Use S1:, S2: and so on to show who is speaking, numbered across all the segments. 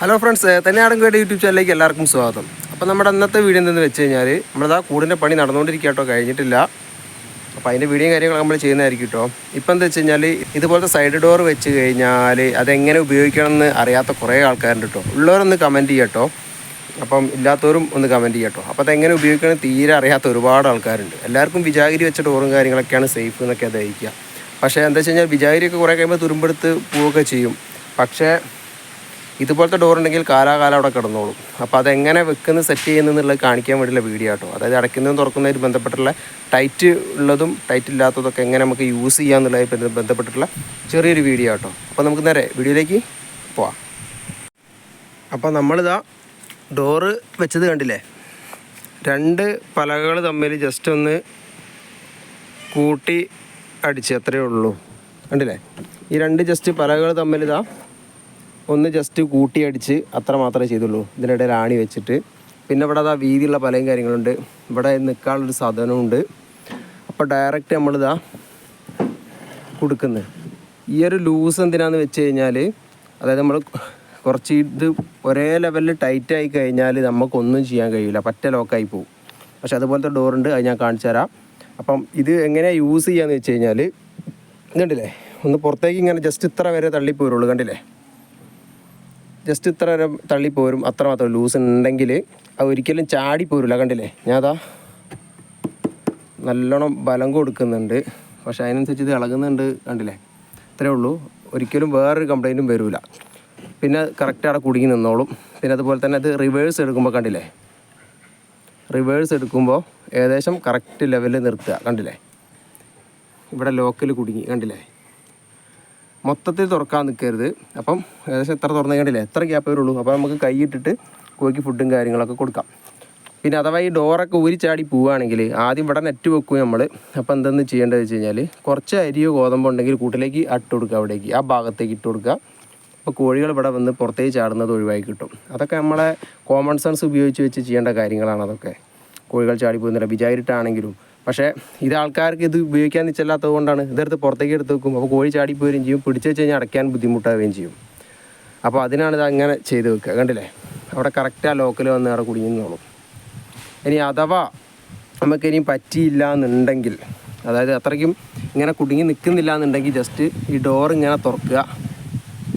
S1: Hello friends തന്നെയാടും കേട്ട് YouTube ചാനലിലേക്ക് എല്ലാവർക്കും സ്വാഗതം. അപ്പോൾ നമ്മുടെ അന്നത്തെ വീഡിയോ എന്തെന്ന് വെച്ച് കഴിഞ്ഞാൽ നമ്മളിതാ കൂടിന്റെ പണി നടന്നുകൊണ്ടിരിക്കുക കേട്ടോ കഴിഞ്ഞിട്ടില്ല. അപ്പോൾ അതിന്റെ വീഡിയോ കാര്യങ്ങളൊക്കെ നമ്മൾ ചെയ്യുന്നതായിരിക്കും കേട്ടോ. ഇപ്പം എന്താ വെച്ച് കഴിഞ്ഞാൽ ഇതുപോലത്തെ സൈഡ് ഡോർ വെച്ച് കഴിഞ്ഞാൽ അതെങ്ങനെ ഉപയോഗിക്കണം എന്ന് അറിയാത്ത കുറേ ആൾക്കാരുണ്ട് കേട്ടോ. ഉള്ളവരൊന്ന് കമന്റ് ചെയ്യട്ടോ അപ്പം ഇല്ലാത്തവരും ഒന്ന് കമന്റ് ചെയ്യട്ടോ അപ്പോൾ അതെങ്ങനെ ഉപയോഗിക്കണം തീരെ അറിയാത്ത ഒരുപാട് ആൾക്കാരുണ്ട്. എല്ലാവർക്കും വിജാഗിരി വെച്ച ഡോറും കാര്യങ്ങളൊക്കെയാണ് സേഫ് എന്നൊക്കെ ധരിക്കുക പക്ഷേ എന്താ വെച്ച് കഴിഞ്ഞാൽ വിജാഗിരിയൊക്കെ കുറേ കഴിയുമ്പോൾ തുരുമ്പെടുത്ത് പോവുകയൊക്കെ ചെയ്യും. പക്ഷേ ഇതുപോലത്തെ ഡോർ ഉണ്ടെങ്കിൽ കാലാകാലം അവിടെ കിടന്നോളും. അപ്പോൾ അതെങ്ങനെ വെക്കുന്ന സെറ്റ് ചെയ്യുന്നതെന്നുള്ളത് കാണിക്കാൻ വേണ്ടിയുള്ള വീഡിയോ ആട്ടോ. അതായത് അടയ്ക്കുന്നതും തുറക്കുന്നതിന് ബന്ധപ്പെട്ടുള്ള ടൈറ്റ് ഉള്ളതും ടൈറ്റ് ഇല്ലാത്തതൊക്കെ എങ്ങനെ നമുക്ക് യൂസ് ചെയ്യുക എന്നുള്ളതായി ബന്ധപ്പെട്ടിട്ടുള്ള ചെറിയൊരു വീഡിയോ ആട്ടോ. അപ്പോൾ നമുക്ക് നേരെ വീഡിയോയിലേക്ക് പോവാം. അപ്പോൾ നമ്മളിതാ ഡോറ് വെച്ചത് കണ്ടില്ലേ? രണ്ട് പലകൾ തമ്മിൽ ജസ്റ്റ് ഒന്ന് കൂട്ടി അടിച്ച് അത്രയേ ഉള്ളൂ. കണ്ടില്ലേ? ഈ രണ്ട് ജസ്റ്റ് പലകൾ തമ്മിൽ ഒന്ന് ജസ്റ്റ് കൂട്ടി അടിച്ച് അത്ര മാത്രമേ ചെയ്തുള്ളൂ. ഇതിനിടയിൽ ആണി വെച്ചിട്ട്. പിന്നെ ഇവിടെ അതാ വീതിയുള്ള പലയും കാര്യങ്ങളുണ്ട്. ഇവിടെ നിൽക്കാനുള്ളൊരു സാധനമുണ്ട് അപ്പോൾ ഡയറക്റ്റ് നമ്മളിതാ കൊടുക്കുന്നത് ഈ ഒരു ലൂസ് എന്തിനാന്ന് വെച്ച് കഴിഞ്ഞാൽ അതായത് നമ്മൾ കുറച്ച് ഇത് ഒരേ ലെവലിൽ ടൈറ്റ് ആയി കഴിഞ്ഞാൽ നമുക്കൊന്നും ചെയ്യാൻ കഴിയില്ല പറ്റ ലോക്കായി പോകും പക്ഷെ അതുപോലത്തെ ഡോറുണ്ട് അത് ഞാൻ കാണിച്ചു തരാം. അപ്പം ഇത് എങ്ങനെയാണ് യൂസ് ചെയ്യാന്ന് വെച്ച് കഴിഞ്ഞാൽ ഇതുണ്ടല്ലേ ഒന്ന് പുറത്തേക്ക് ഇങ്ങനെ ജസ്റ്റ് ഇത്ര വരെ തള്ളിപ്പോരുള്ളൂ കണ്ടില്ലേ? ജസ്റ്റ് ഇത്ര വരെ തള്ളിപ്പോരും അത്ര മാത്രം ലൂസ് ഉണ്ടെങ്കിൽ അത് ഒരിക്കലും ചാടി പോരില്ല കണ്ടില്ലേ? ഞാൻ അതാ നല്ലോണം ബലം കൊടുക്കുന്നുണ്ട്. പക്ഷെ അതിനനുസരിച്ച് ഇത് ഇളകുന്നുണ്ട്. കണ്ടില്ലേ? ഇത്രേ ഉള്ളൂ. ഒരിക്കലും വേറൊരു കംപ്ലൈന്റും വരില്ല പിന്നെ കറക്റ്റ് അവിടെ കുടുങ്ങി നിന്നോളും. പിന്നെ അതുപോലെ തന്നെ അത് റിവേഴ്സ് എടുക്കുമ്പോൾ കണ്ടില്ലേ? റിവേഴ്സ് എടുക്കുമ്പോൾ ഏകദേശം കറക്റ്റ് ലെവലിൽ നിർത്തുക. കണ്ടില്ലേ? ഇവിടെ ലോക്കൽ കുടുങ്ങി. കണ്ടില്ലേ? മൊത്തത്തിൽ തുറക്കാൻ നിൽക്കരുത്. അപ്പം ഏകദേശം എത്ര തുറന്നു കണ്ടില്ലേ? എത്ര ഗ്യാപ്പേ വരുള്ളൂ അപ്പോൾ നമുക്ക് കൈയിട്ടിട്ട് കോഴിക്ക് ഫുഡും കാര്യങ്ങളൊക്കെ കൊടുക്കാം. പിന്നെ അഥവാ ഈ ഡോറൊക്കെ ഊരിച്ചാടി ചാടി പോവുകയാണെങ്കിൽ ആദ്യം ഇവിടെ നെറ്റ് വെക്കും നമ്മൾ അപ്പോൾ എന്തെന്ന് ചെയ്യേണ്ടത് വെച്ച് കഴിഞ്ഞാൽ കുറച്ച് അരിയോ ഗോതമ്പോ ഉണ്ടെങ്കിൽ കൂട്ടിലേക്ക് അട്ട് കൊടുക്കുക അവിടേക്ക്. ആ ഭാഗത്തേക്ക് ഇട്ട് കൊടുക്കുക. അപ്പോൾ കോഴികൾ ഇവിടെ വന്ന് പുറത്തേക്ക് ചാടുന്നത് ഒഴിവായി കിട്ടും. അതൊക്കെ നമ്മളെ കോമൺ സെൻസ് ഉപയോഗിച്ച് വെച്ച് ചെയ്യേണ്ട കാര്യങ്ങളാണ് അതൊക്കെ. കോഴികൾ ചാടി പോകുന്നില്ല. വിചാരിട്ടാണെങ്കിലും പക്ഷേ ഇത് ആൾക്കാർക്ക് ഇത് ഉപയോഗിക്കാൻ നിച്ചല്ലാത്തത് കൊണ്ടാണ്. ഇതെടുത്ത് പുറത്തേക്ക് എടുത്ത് വെക്കും. അപ്പോൾ കോഴി ചാടി പോവുകയും ചെയ്യും. പിടിച്ചു വെച്ച് കഴിഞ്ഞാൽ അടയ്ക്കാൻ ബുദ്ധിമുട്ടാവുകയും ചെയ്യും. അപ്പോൾ അതിനാണ് ഇത് അങ്ങനെ ചെയ്ത് വെക്കുക. കണ്ടില്ലേ? അവിടെ കറക്റ്റ് ആ ലോക്കൽ വന്ന് അവിടെ കുടുങ്ങിന്നോളും ഇനി അഥവാ നമുക്കിനി പറ്റിയില്ല എന്നുണ്ടെങ്കിൽ അതായത് അത്രയ്ക്കും ഇങ്ങനെ കുടുങ്ങി നിൽക്കുന്നില്ല എന്നുണ്ടെങ്കിൽ ജസ്റ്റ് ഈ ഡോർ ഇങ്ങനെ തുറക്കുക.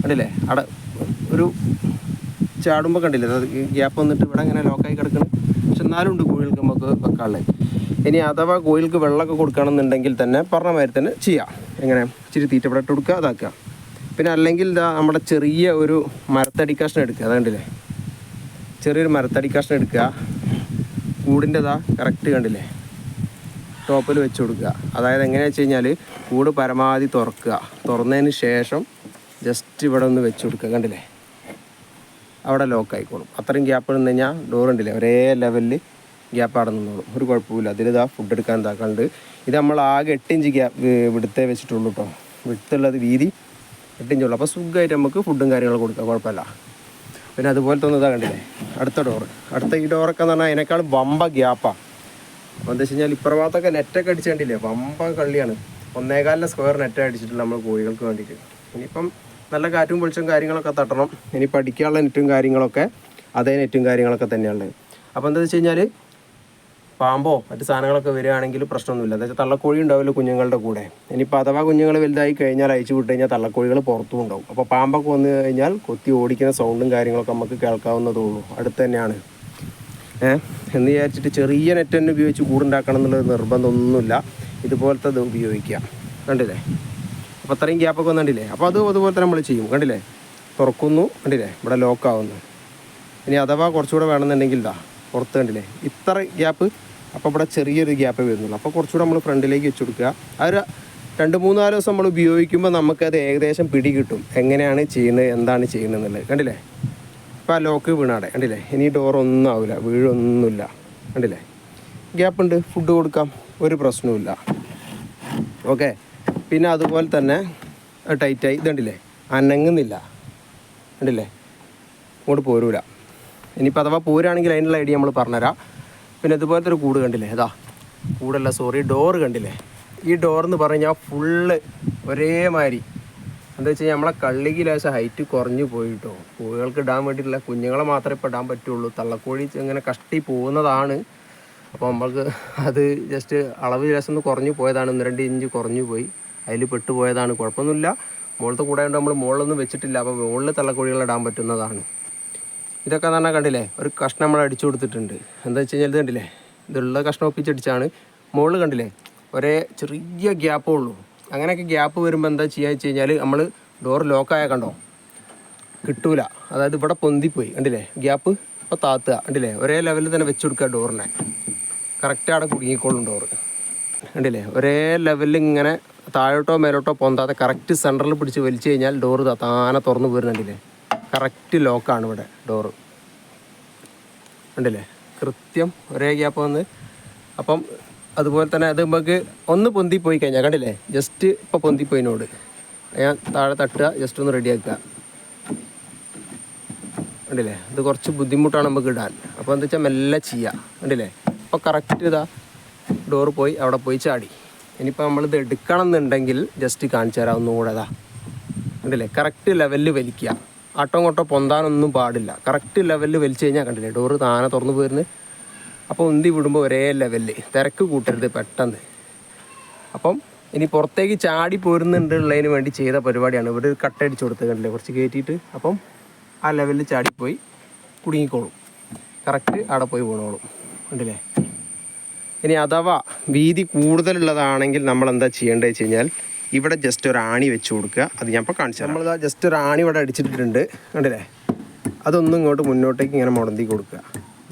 S1: കണ്ടില്ലേ? അവിടെ ഒരു ചാടുമ്പോൾ കണ്ടില്ലേ? ഗ്യാപ്പ് വന്നിട്ട് ഇവിടെ ഇങ്ങനെ ലോക്കായി കിടക്കണം. പക്ഷെ എന്നാലും ഉണ്ട് കോഴികൾക്ക് നമുക്ക് വെക്കാനുള്ളത്. ഇനി അഥവാ കോയിൽക്ക് വെള്ളമൊക്കെ കൊടുക്കണമെന്നുണ്ടെങ്കിൽ തന്നെ പറഞ്ഞ മാതിരി തന്നെ ചെയ്യാം. എങ്ങനെ? ഇച്ചിരി തീറ്റ ഇവിടെ ഇട്ട് കൊടുക്കുക അതാക്കുക പിന്നെ അല്ലെങ്കിൽ ഇതാ നമ്മുടെ ചെറിയ ഒരു മരത്തടി കഷ്ണം എടുക്കുക അത് കണ്ടില്ലേ? ചെറിയൊരു മരത്തടി കഷ്ണം എടുക്കുക. കൂടിന്റെ ഇതാ കറക്റ്റ് കണ്ടില്ലേ? ടോപ്പിൽ വെച്ച് കൊടുക്കുക. അതായത് എങ്ങനെയാ വെച്ച് കഴിഞ്ഞാൽ കൂട് പരമാവധി തുറക്കുക. തുറന്നതിന് ശേഷം ജസ്റ്റ് ഇവിടെ ഒന്ന് വെച്ച് കൊടുക്കുക കണ്ടില്ലേ? അവിടെ ലോക്ക് ആയിക്കോളും. അത്രയും ഗ്യാപ്പ് നിന്ന് കഴിഞ്ഞാൽ ഡോർ ഉണ്ടല്ലേ? ഒരേ ലെവലിൽ ഗ്യാപ്പ് അവിടെ നിന്നോളും ഒരു കുഴപ്പമില്ല അതിലിതാ ഫുഡ് എടുക്കാൻ ഇതാക്കാണ്ട് ഇത് നമ്മൾ ആകെ എട്ട് ഇഞ്ച് ഗ്യാപ്പ് വിടുത്തേ വെച്ചിട്ടുള്ളൂ കേട്ടോ വിടുത്തുള്ളത് വീതി എട്ട് ഇഞ്ചുള്ളൂ അപ്പോൾ സുഖമായിട്ട് നമുക്ക് ഫുഡും കാര്യങ്ങളും കൊടുക്കാം. കുഴപ്പമില്ല. പിന്നെ അതുപോലെ തന്നെ ഇതാ കണ്ടില്ലേ? അടുത്ത ഡോറ് അടുത്ത ഈ ഡോറൊക്കെ എന്ന് പറഞ്ഞാൽ അതിനേക്കാൾ വമ്പ ഗ്യാപ്പാണ് അപ്പോൾ എന്താ വെച്ച് കഴിഞ്ഞാൽ ഇപ്പുറഭാഗത്തൊക്കെ നെറ്റൊക്കെ അടിച്ച് കണ്ടില്ലേ? വമ്പ കള്ളിയാണ്. ഒന്നേകാലിലെ സ്ക്വയർ നെറ്റ് അടിച്ചിട്ടുള്ള നമ്മൾ കോഴികൾക്ക് വേണ്ടിയിട്ട്. ഇനിയിപ്പം നല്ല കാറ്റും പൊളിച്ചും കാര്യങ്ങളൊക്കെ തട്ടണം. ഇനി പഠിക്കാനുള്ള നെറ്റും കാര്യങ്ങളൊക്കെ അതേ നെറ്റും കാര്യങ്ങളൊക്കെ തന്നെയാണ് അപ്പോൾ എന്താ വെച്ച് കഴിഞ്ഞാൽ പാമ്പോ മറ്റു സാധനങ്ങളൊക്കെ വരികയാണെങ്കിൽ പ്രശ്നമൊന്നുമില്ല. എന്താ വെച്ചാൽ തള്ളക്കോഴി ഉണ്ടാവില്ല കുഞ്ഞുങ്ങളുടെ കൂടെ? ഇനിയിപ്പോൾ അഥവാ കുഞ്ഞുങ്ങൾ വലുതായി കഴിഞ്ഞാൽ അയച്ചു വിട്ട് കഴിഞ്ഞാൽ തള്ളക്കോഴികൾ പുറത്തും ഉണ്ടാവും. അപ്പോൾ പാമ്പൊക്കെ വന്നു കഴിഞ്ഞാൽ കൊത്തി ഓടിക്കുന്ന സൗണ്ടും കാര്യങ്ങളൊക്കെ നമുക്ക് കേൾക്കാവുന്നതേ ഉള്ളൂ. അടുത്ത് തന്നെയാണ്. ഏഹ് എന്ന് വിചാരിച്ചിട്ട് ചെറിയ നെറ്റ് തന്നെ ഉപയോഗിച്ച് കൂടുണ്ടാക്കണം എന്നുള്ളത് നിർബന്ധമൊന്നുമില്ല. ഇതുപോലത്തെ ഇത് ഉപയോഗിക്കുക. കണ്ടില്ലേ? അപ്പോൾ അത്രയും ഗ്യാപ്പൊക്കെ കണ്ടില്ലേ അപ്പോൾ അത് അതുപോലെ തന്നെ നമ്മൾ ചെയ്യും. കണ്ടില്ലേ? തുറക്കുന്നു കണ്ടില്ലേ? ഇവിടെ ലോക്കാവുന്നു ഇനി അഥവാ കുറച്ചുകൂടെ വേണമെന്നുണ്ടെങ്കിൽ ഇതാ പുറത്ത് കണ്ടില്ലേ? ഇത്ര ഗ്യാപ്പ് അപ്പോൾ ഇവിടെ ചെറിയൊരു ഗ്യാപ്പ് വരുന്നുള്ളൂ. അപ്പോൾ കുറച്ചുകൂടെ നമ്മൾ ഫ്രണ്ടിലേക്ക് വെച്ച് കൊടുക്കുക. ഒരു രണ്ട് മൂന്നാൽ നാല് ദിവസം നമ്മൾ ഉപയോഗിക്കുമ്പോൾ നമുക്കത് ഏകദേശം പിടി കിട്ടും. എങ്ങനെയാണ് ചെയ്യുന്നത് എന്താണ് ചെയ്യുന്നത് എന്നുള്ളത് കണ്ടില്ലേ? ഇപ്പോൾ ആ ലോക്ക് വീണാടെ. കണ്ടില്ലേ? ഇനി ഡോറൊന്നും ആവില്ല വീഴൊന്നുമില്ല. കണ്ടില്ലേ? ഗ്യാപ്പ് ഉണ്ട്. ഫുഡ് കൊടുക്കാം. ഒരു പ്രശ്നവുമില്ല. ഓക്കെ പിന്നെ അതുപോലെ തന്നെ ടൈറ്റായി ഇതുണ്ടല്ലേ അനങ്ങുന്നില്ല. കണ്ടില്ലേ? ഇങ്ങോട്ട് പോരൂല. ഇനിയിപ്പോൾ അഥവാ പോരാണെങ്കിൽ അതിനുള്ള ഐഡിയ നമ്മൾ പറഞ്ഞുതരാം. പിന്നെ ഇതുപോലത്തെ ഒരു കൂട് കണ്ടില്ലേ? ഇതാ കൂടല്ല സോറി ഡോറ് കണ്ടില്ലേ? ഈ ഡോർ എന്ന് പറഞ്ഞാൽ ഫുള്ള് ഒരേമാതിരി. എന്താ വെച്ച് കഴിഞ്ഞാൽ നമ്മളെ കള്ളിക്ക് ലേശം ഹൈറ്റ് കുറഞ്ഞു പോയിട്ടോ. കോഴികൾക്ക് ഇടാൻ വേണ്ടിയിട്ടുള്ള കുഞ്ഞുങ്ങളെ മാത്രമേ ഇപ്പോൾ ഇടാൻ പറ്റുള്ളൂ. തള്ളക്കോഴി ഇങ്ങനെ കഷ്ടി പോകുന്നതാണ്. അപ്പോൾ നമ്മൾക്ക് അത് ജസ്റ്റ് അളവ് ലേശം ഒന്ന് കുറഞ്ഞു പോയതാണ്. ഒന്ന് രണ്ട് ഇഞ്ച് കുറഞ്ഞു പോയി. അതിൽ പെട്ടുപോയതാണ്. കുഴപ്പമൊന്നുമില്ല. മുകളിലത്തെ കൂടെ കൊണ്ട് നമ്മൾ മുകളിലൊന്നും വെച്ചിട്ടില്ല. അപ്പോൾ മുകളിൽ തള്ളക്കോഴികൾ ഇടാൻ പറ്റുന്നതാണ്. ഇതൊക്കെ എന്ന് പറഞ്ഞാൽ കണ്ടില്ലേ ഒരു കഷ്ണം നമ്മൾ അടിച്ചു കൊടുത്തിട്ടുണ്ട്. എന്താ വെച്ച് കഴിഞ്ഞാൽ ഇത് കണ്ടില്ലേ ഇതുള്ള കഷ്ണം ഒപ്പിച്ചടിച്ചാണ് മുകളിൽ കണ്ടില്ലേ ഒരേ ചെറിയ ഗ്യാപ്പേ ഉള്ളൂ. അങ്ങനെയൊക്കെ ഗ്യാപ്പ് വരുമ്പോൾ എന്താ ചെയ്യുക വെച്ച് കഴിഞ്ഞാൽ നമ്മൾ ഡോർ ലോക്കായ കണ്ടോ കിട്ടൂല. അതായത് ഇവിടെ പൊന്തിപ്പോയി കണ്ടില്ലേ ഗ്യാപ്പ് ഇപ്പോൾ താത്തുക കണ്ടില്ലേ ഒരേ ലെവലിൽ തന്നെ വെച്ച് കൊടുക്കുക ഡോറിനെ കറക്റ്റ് അവിടെ കുടുങ്ങിക്കോളും ഡോറ് കണ്ടില്ലേ ഒരേ ലെവലിൽ ഇങ്ങനെ താഴോട്ടോ മേലോട്ടോ പൊന്താതെ കറക്റ്റ് സെന്ററിൽ പിടിച്ച് വലിച്ചു കഴിഞ്ഞാൽ ഡോറ് താനെ തുറന്ന് പോരുന്നുണ്ടില്ലേ കറക്റ്റ് ലോക്കാണ് ഇവിടെ ഡോറ് ഉണ്ടല്ലേ കൃത്യം ഒരേ ഗ്യാപ്പ് വന്ന്. അപ്പം അതുപോലെ തന്നെ അത് നമുക്ക് ഒന്ന് പൊന്തിപ്പോയി കഴിഞ്ഞാൽ കണ്ടില്ലേ? ജസ്റ്റ് ഇപ്പോൾ പൊന്തിപ്പോയിനോട് ഞാൻ താഴെ തട്ടുക ജസ്റ്റ് ഒന്ന് റെഡിയാക്കുക ഉണ്ടല്ലേ ഇത് കുറച്ച് ബുദ്ധിമുട്ടാണ് നമുക്ക് ഇടാൻ. അപ്പോൾ എന്താ വെച്ചാൽ മെല്ലെ ചെയ്യുക ഉണ്ടല്ലേ അപ്പോൾ കറക്റ്റ് ഇതാ. ഡോറ് പോയി അവിടെ പോയി ചാടി. ഇനിയിപ്പോൾ നമ്മളിത് എടുക്കണം എന്നുണ്ടെങ്കിൽ ജസ്റ്റ് കാണിച്ചു തരാം ഒന്നുകൂടെ ഇതാ. കണ്ടില്ലേ? കറക്റ്റ് ലെവലിൽ വലിക്കുക. ആട്ടോ കൊട്ടോ പൊന്താനൊന്നും പാടില്ല. കറക്റ്റ് ലെവലിൽ വലിച്ചു കഴിഞ്ഞാൽ കണ്ടില്ലേ ഡോറ് താനെ തുറന്നു പോയിരുന്നു. അപ്പോൾ ഉന്തി വിടുമ്പോൾ ഒരേ ലെവലിൽ തിരക്ക് കൂട്ടരുത് പെട്ടെന്ന്. അപ്പം ഇനി പുറത്തേക്ക് ചാടി പോരുന്നുണ്ടുള്ളതിന് വേണ്ടി ചെയ്ത പരിപാടിയാണ്. ഇവിടെ ഒരു കട്ടടിച്ച് കൊടുത്ത് കണ്ടില്ലേ കുറച്ച് കയറ്റിയിട്ട് അപ്പം ആ ലെവലിൽ ചാടിപ്പോയി കുടുങ്ങിക്കോളും. കറക്റ്റ് അവിടെ പോയി വീണോളും. ഉണ്ടല്ലേ ഇനി അഥവാ വീതി കൂടുതലുള്ളതാണെങ്കിൽ നമ്മൾ എന്താ ചെയ്യേണ്ടത് വെച്ച് കഴിഞ്ഞാൽ ഇവിടെ ജസ്റ്റ് ഒരു ആണി വെച്ച് കൊടുക്കുക. അത് ഞാൻ ഇപ്പോൾ കാണിച്ചു നമ്മൾ ജസ്റ്റ് ഒരു ആണി ഇവിടെ അടിച്ചിട്ടിട്ടുണ്ട്. കണ്ടില്ലേ? അതൊന്നും ഇങ്ങോട്ട് മുന്നോട്ടേക്ക് ഇങ്ങനെ മുടന്തി കൊടുക്കുക.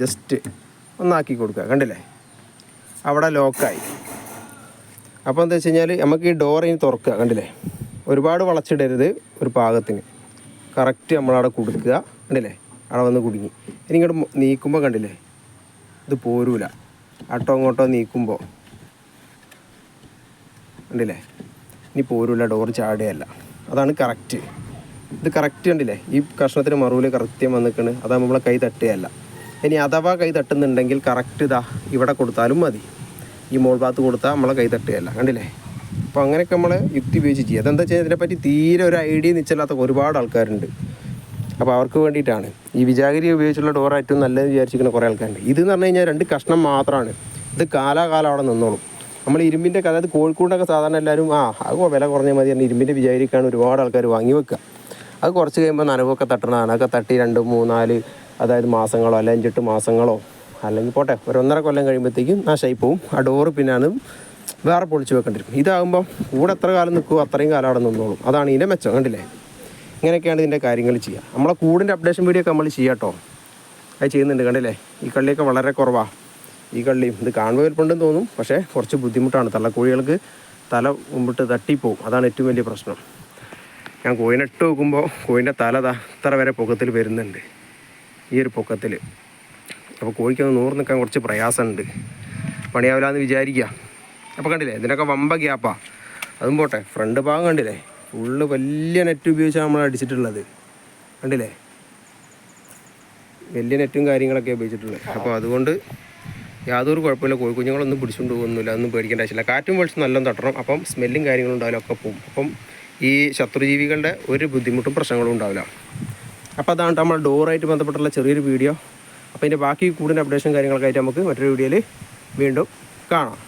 S1: ജസ്റ്റ് ഒന്നാക്കി കൊടുക്കുക. കണ്ടില്ലേ? അവിടെ ലോക്കായി അപ്പോൾ എന്താ വെച്ച് കഴിഞ്ഞാൽ നമുക്ക് ഈ ഡോർ ഇനി തുറക്കുക. കണ്ടില്ലേ? ഒരുപാട് വളച്ചിടരുത് ഒരു പാകത്തിന്. കറക്റ്റ് നമ്മളവിടെ കൊടുക്കുക. കണ്ടില്ലേ? അവിടെ വന്ന് കുടുങ്ങി. ഇനി ഇങ്ങോട്ട് നീക്കുമ്പോൾ കണ്ടില്ലേ? ഇത് പോരൂല. അട്ടോ ഇങ്ങോട്ടോ നീക്കുമ്പോൾ കണ്ടില്ലേ? ഇനി പോരൂല ഡോർ ചാടുകയല്ല. അതാണ് കറക്റ്റ് ഇത് കറക്റ്റ് കണ്ടില്ലേ? ഈ കഷ്ണത്തിന് മറുവിൽ കൃത്യം വന്നിക്കണ്. അതാ നമ്മളെ കൈ തട്ടുകയല്ല. ഇനി അഥവാ കൈ തട്ടുന്നുണ്ടെങ്കിൽ കറക്റ്റ് ഇതാ. ഇവിടെ കൊടുത്താലും മതി. ഈ മോൾ ഭാഗത്ത് കൊടുത്താൽ നമ്മളെ കൈ തട്ടുകയല്ല. കണ്ടില്ലേ? അപ്പോൾ അങ്ങനെയൊക്കെ നമ്മൾ യുക്തി ഉപയോഗിച്ച് ചെയ്യുക. അതെന്താ വെച്ചാൽ ഇതിനെപ്പറ്റി തീരെ ഒരു ഐഡിയ നിശ്ചയില്ലാത്ത ഒരുപാട് ആൾക്കാരുണ്ട്. അപ്പോൾ അവർക്ക് വേണ്ടിയിട്ടാണ്. ഈ വിജാഗിരി ഉപയോഗിച്ചുള്ള ഡോർ ഏറ്റവും നല്ലത് വിചാരിച്ചിരിക്കുന്ന കുറേ ആൾക്കാരുണ്ട്. ഇത് എന്ന് പറഞ്ഞു കഴിഞ്ഞാൽ രണ്ട് കഷ്ണം മാത്രമാണ് ഇത് കാലാകാലം അവിടെ നിന്നോളും. നമ്മൾ ഇരുമ്പിന്റെ അതായത് കോഴിക്കോടൊക്കെ സാധാരണ എല്ലാവരും ആ അത് വില കുറഞ്ഞ മതി പറഞ്ഞാൽ ഇരുമ്പിന്റെ വിചാരിക്കാണ് ഒരുപാട് ആൾക്കാർ വാങ്ങി വെക്കുക അത് കുറച്ച് കഴിയുമ്പോൾ നനവൊക്കെ തട്ടണതാണ് അതൊക്കെ തട്ടി രണ്ട് മൂന്നാൽ അതായത് മാസങ്ങളോ അല്ലെങ്കിൽ അഞ്ചെട്ട് മാസങ്ങളോ അല്ലെങ്കിൽ പോട്ടെ ഒരു ഒന്നര കൊല്ലം കഴിയുമ്പോഴത്തേക്കും നാശമായി പോവും. ആ ഡോറ് പിന്നെ അത് വേറെ പൊളിച്ച് വെക്കേണ്ടിരിക്കും. ഇതാകുമ്പോൾ കൂടെ എത്ര കാലം നിൽക്കുമോ അത്രയും കാലം അവിടെ നിന്നോളും. അതാണ് ഇതിന്റെ മെച്ചം കണ്ടില്ലേ? ഇങ്ങനെയൊക്കെയാണ് ഇതിന്റെ കാര്യങ്ങൾ ചെയ്യുക. നമ്മളെ കൂടിന്റെ അപ്ഡേഷൻ വീഡിയോ ഒക്കെ നമ്മൾ ചെയ്യാം കേട്ടോ അത് ചെയ്യുന്നുണ്ട് കണ്ടില്ലേ? ഈ കള്ളിയൊക്കെ വളരെ കുറവാണ് ഈ കള്ളിയും ഇത് കാണുമ്പോൾ വലുപ്പമുണ്ടെന്ന് തോന്നും പക്ഷേ കുറച്ച് ബുദ്ധിമുട്ടാണ്. തള്ളക്കോഴികൾക്ക് തല മുമ്പിട്ട് തട്ടിപ്പോവും. അതാണ് ഏറ്റവും വലിയ പ്രശ്നം. ഞാൻ കോഴിനെ ഇട്ട് നോക്കുമ്പോൾ കോഴിന്റെ തല അത്ര വരെ പൊക്കത്തിൽ വരുന്നുണ്ട്. ഈ ഒരു പൊക്കത്തിൽ. അപ്പോൾ കോഴിക്കൊന്ന് നൂറ് നിൽക്കാൻ കുറച്ച് പ്രയാസമുണ്ട്. പണിയാവില്ല എന്ന് വിചാരിക്കുക. അപ്പോൾ കണ്ടില്ലേ ഇതിനൊക്കെ വമ്പ ഗ്യാപ്പാ. അതും പോട്ടെ ഫ്രണ്ട് ഭാഗം കണ്ടില്ലേ? ഫുള്ള് വലിയ നെറ്റ് ഉപയോഗിച്ചാണ് നമ്മൾ അടിച്ചിട്ടുള്ളത്. കണ്ടില്ലേ? വലിയ നെറ്റും കാര്യങ്ങളൊക്കെ ഉപയോഗിച്ചിട്ടുള്ളത്. അപ്പോൾ അതുകൊണ്ട് യാതൊരു കുഴപ്പമില്ല. കോഴിക്കുഞ്ഞുങ്ങളൊന്നും പിടിച്ചുകൊണ്ട് പോകുന്നില്ല ഒന്നും പേടിക്കേണ്ട ആവശ്യമില്ല. കാറ്റും വെളിച്ചും നല്ല തട്ടണം. അപ്പം സ്മെല്ലും കാര്യങ്ങളും ഉണ്ടാവില്ല ഒക്കെ പോകും അപ്പം ഈ ശത്രുജീവികളുടെ ഒരു ബുദ്ധിമുട്ടും പ്രശ്നങ്ങളും ഉണ്ടാവില്ല. അപ്പോൾ അതാണ് നമ്മൾ ഡോറായിട്ട് ബന്ധപ്പെട്ടുള്ള ചെറിയൊരു വീഡിയോ. അപ്പോൾ ഇതിന്റെ ബാക്കി കൂടുതൽ അപ്ഡേഷൻ കാര്യങ്ങളൊക്കെ ആയിട്ട് നമുക്ക് മറ്റൊരു വീഡിയോയിൽ വീണ്ടും കാണാം.